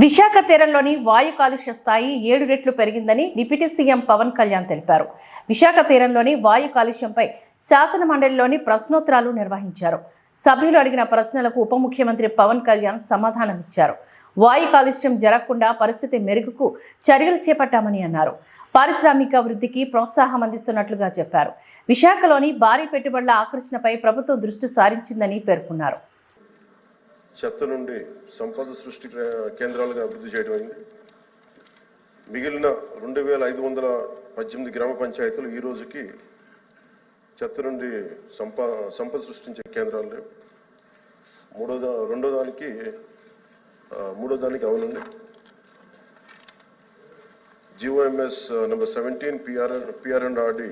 విశాఖ తీరంలోని వాయు కాలుష్య స్థాయి ఏడు రెట్లు పెరిగిందని డిప్యూటీ సీఎం పవన్ కళ్యాణ్ తెలిపారు. విశాఖ తీరంలోని వాయు కాలుష్యంపై శాసన మండలిలోని ప్రశ్నోత్తరాలు నిర్వహించారు. సభ్యులు అడిగిన ప్రశ్నలకు ఉప ముఖ్యమంత్రి పవన్ కళ్యాణ్ సమాధానమిచ్చారు. వాయు కాలుష్యం జరగకుండా పరిస్థితి మెరుగుకు చర్యలు చేపట్టామని అన్నారు. పారిశ్రామిక వృద్ధికి ప్రోత్సాహం అందిస్తున్నట్లుగా చెప్పారు. విశాఖలోని భారీ పెట్టుబడుల ఆకర్షణపై ప్రభుత్వం దృష్టి సారించిందని పేర్కొన్నారు. చెత్త నుండి సంపద సృష్టి కేంద్రాలుగా అభివృద్ధి చేయడం అయింది. మిగిలిన రెండు వేల ఐదు వందల పద్దెనిమిది గ్రామ పంచాయతీలు ఈ రోజుకి చెత్త నుండి సంప సంపద సృష్టించే కేంద్రాలు లేవు. మూడో దా రెండో దానికి మూడో దానికి అవునండి. GOMS number seventeen PR PR and RD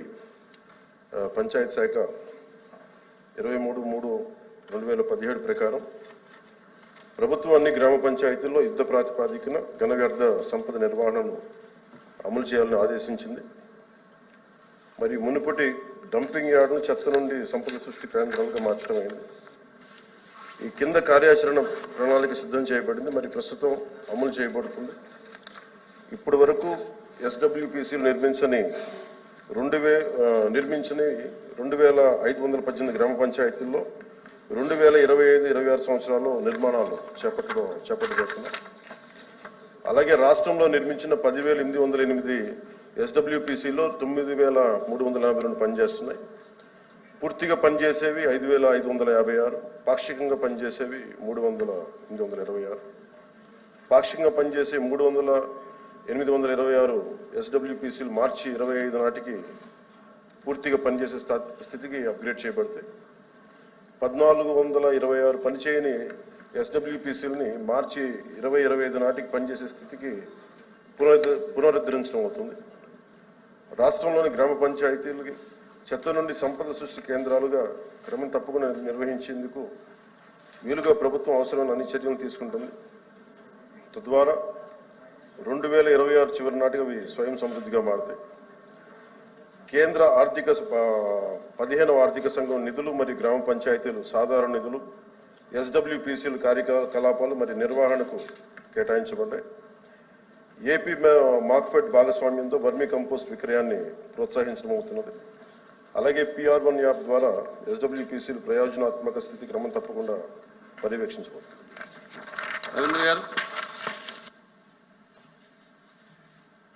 panchayat శాఖ ఇరవై మూడు మూడు రెండు వేల పదిహేడు ప్రకారం ప్రభుత్వం అన్ని గ్రామ పంచాయతీల్లో యుద్ధ ప్రాతిపాదికన ఘన వ్యర్థ సంపద నిర్వహణను అమలు చేయాలని ఆదేశించింది. మరి మునుపటి డంపింగ్ యార్డును చెత్త నుండి సంపద సృష్టి కేంద్రాలుగా మార్చడమైంది ఈ కింద కార్యాచరణ ప్రణాళిక సిద్ధం చేయబడింది. మరి ప్రస్తుతం అమలు చేయబడుతుంది. ఇప్పటి వరకు ఎస్డబ్ల్యూపీసీలు నిర్మించని రెండు వే నిర్మించని రెండు వేల ఐదు వందల పద్దెనిమిది గ్రామ పంచాయతీల్లో రెండు వేల ఇరవై ఐదు ఇరవై ఆరు సంవత్సరాల్లో నిర్మాణాలు చేపట్టడం చేపట్టబడుతున్నాయి అలాగే రాష్ట్రంలో నిర్మించిన పదివేల ఎనిమిది వందల ఎనిమిది ఎస్డబ్ల్యూపీసీలో తొమ్మిది వేల మూడు వందల ఎనభై రెండు పనిచేస్తున్నాయి. పూర్తిగా పనిచేసేవి ఐదు వేల ఐదు వందల యాభై ఆరు పాక్షికంగా పనిచేసేవి మూడు వందల ఎనిమిది వందల ఇరవై ఆరు. పాక్షికంగా పనిచేసే మూడు వందల ఎనిమిది వందల ఇరవై ఆరు ఎస్డబ్ల్యూపీసీలు మార్చి ఇరవై ఐదు నాటికి పూర్తిగా పనిచేసే స్థా- స్థితికి అప్గ్రేడ్ చేయబడతాయి. పద్నాలుగు వందల ఇరవై ఆరు పనిచేయని ఎస్డబ్ల్యూపీసీలని మార్చి ఇరవై ఇరవై ఐదు నాటికి పనిచేసే స్థితికి పునరుద్ధ పునరుద్ధరించడం అవుతుంది. రాష్ట్రంలోని గ్రామ పంచాయతీలకి చెత్త నుండి సంపద సృష్టి కేంద్రాలుగా క్రమం తప్పకుండా నిర్వహించేందుకు వీలుగా ప్రభుత్వం అవసరమైన అన్ని చర్యలు తీసుకుంటుంది. తద్వారా రెండు వేల ఇరవై ఆరు చివరి నాటికి అవి స్వయం సమృద్ధిగా మారుతాయి. కేంద్ర ఆర్థిక పదిహేనవ ఆర్థిక సంఘం నిధులు మరియు గ్రామ పంచాయతీలు సాధారణ నిధులు ఎస్డబ్ల్యూపీసీల కార్యకలాపాలు మరియు నిర్వహణకు కేటాయించబడ్డాయి. ఏపీ మా- మాక్ఫెడ్ భాగస్వామ్యంతో వర్మీ కంపోస్ట్ విక్రయాన్ని ప్రోత్సహించడం అవుతున్నది. అలాగే పిఆర్ వన్ యాప్ ద్వారా ఎస్డబ్ల్యూపీసీలు ప్రయోజనాత్మక స్థితి క్రమం తప్పకుండా పర్యవేక్షించబడుతుంది. రవీంద్ర గారు.